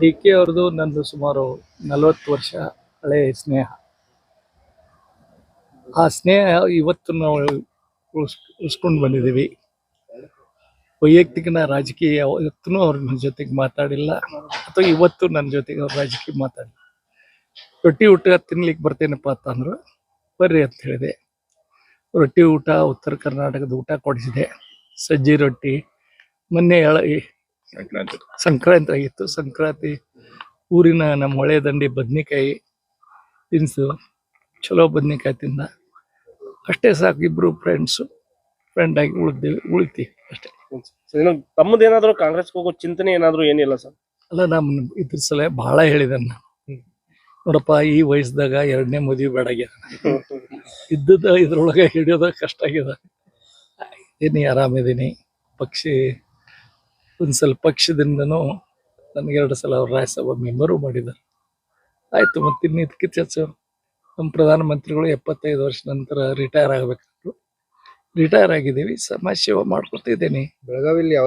D K ಅವ್ರದ್ದು ನಂದು ಸುಮಾರು ನಲವತ್ತು ವರ್ಷ ಹಳೆಯ ಸ್ನೇಹ. ಆ ಸ್ನೇಹ ಇವತ್ತು ನಾವು ಉಳ್ಸ್, ಉಳಿಸ್ಕೊಂಡು ಬಂದಿದ್ದೀವಿ. ವೈಯಕ್ತಿಕನ ರಾಜಕೀಯ ಇವತ್ತೂ ಅವ್ರ ನನ್ನ ಜೊತೆಗೆ ಮಾತಾಡಿಲ್ಲ. ಅಥವಾ ಇವತ್ತು ನನ್ನ ಜೊತೆಗೆ ಅವ್ರ ರಾಜಕೀಯ ಮಾತಾಡಿಲ್ಲ. ರೊಟ್ಟಿ ಊಟ ತಿನ್ಲಿಕ್ಕೆ ಬರ್ತೇನಪ್ಪ ಅಂತಂದ್ರು, ಬರ್ರಿ ಅಂತ ಹೇಳಿದೆ. ರೊಟ್ಟಿ ಊಟ ಉತ್ತರ ಕರ್ನಾಟಕದ ಊಟ ಕೊಡಿಸಿದೆ. ಸಜ್ಜಿ ರೊಟ್ಟಿ, ಮೊನ್ನೆ ಎಳ ಸಂಕ್ರಾಂತಿ ಆಗಿತ್ತು. ಸಂಕ್ರಾಂತಿ ಊರಿನ ನಮ್ಮ ಹೊಳೆ ದಂಡಿ ಬದ್ನಿಕಾಯಿ ತಿನ್ಸು. ಚಲೋ ಬದ್ನಿಕಾಯಿ ತಿಂದ. ಅಷ್ಟೇ ಸಾಕು ಇಬ್ರು ಫ್ರೆಂಡ್ಸು ಫ್ರೆಂಡ್ ಆಗಿ ಉಳಿದೇವೆ ಉಳಿತೀವಿ ಅಷ್ಟೇ. ತಮ್ಮದೇನಾದ್ರೂ ತಮ್ಮದು ಏನಾದ್ರು ಕಾಂಗ್ರೆಸ್ ಹೋಗೋ ಚಿಂತನೆ ಏನಾದರೂ ಏನಿಲ್ಲ ಸರ್? ಅಲ್ಲ ನಮ್ಮ ಇದ್ರ ಸಲ ಬಹಳ ಹೇಳಿದೆ ನಾನು ನೋಡಪ್ಪ ಈ ವಯಸ್ಸದಾಗ ಎರಡನೇ ಮದುವೆ ಬೇಡಾಗ್ಯದ ಇದ್ದದ ಇದ್ರೊಳಗೆ ಹಿಡಿಯೋದ ಕಷ್ಟ ಆಗ್ಯದ. ಇದೀನಿ ಆರಾಮಿದ್ದೀನಿ ಪಕ್ಷಿ ಒಂದು ಸ್ವಲ್ಪ ಪಕ್ಷದಿಂದನೂ ನನಗೆ ಎರಡು ಸಲ ಅವ್ರು ರಾಜ್ಯಸಭಾ ಮೆಂಬರು ಮಾಡಿದ್ದಾರೆ. ಆಯ್ತು, ಮತ್ತೆ ಇನ್ನು ಚರ್ಚೆ ನಮ್ಮ ಪ್ರಧಾನಮಂತ್ರಿಗಳು ಎಪ್ಪತ್ತೈದು ವರ್ಷ ನಂತರ ರಿಟೈರ್ ಆಗಬೇಕಾದ್ರು. ರಿಟೈರ್ ಆಗಿದ್ದೀವಿ, ಸಮಾಜ ಸೇವೆ ಮಾಡ್ಕೊಳ್ತಿದ್ದೀನಿ ಬೆಳಗಾವಿಲಿ ಯಾವ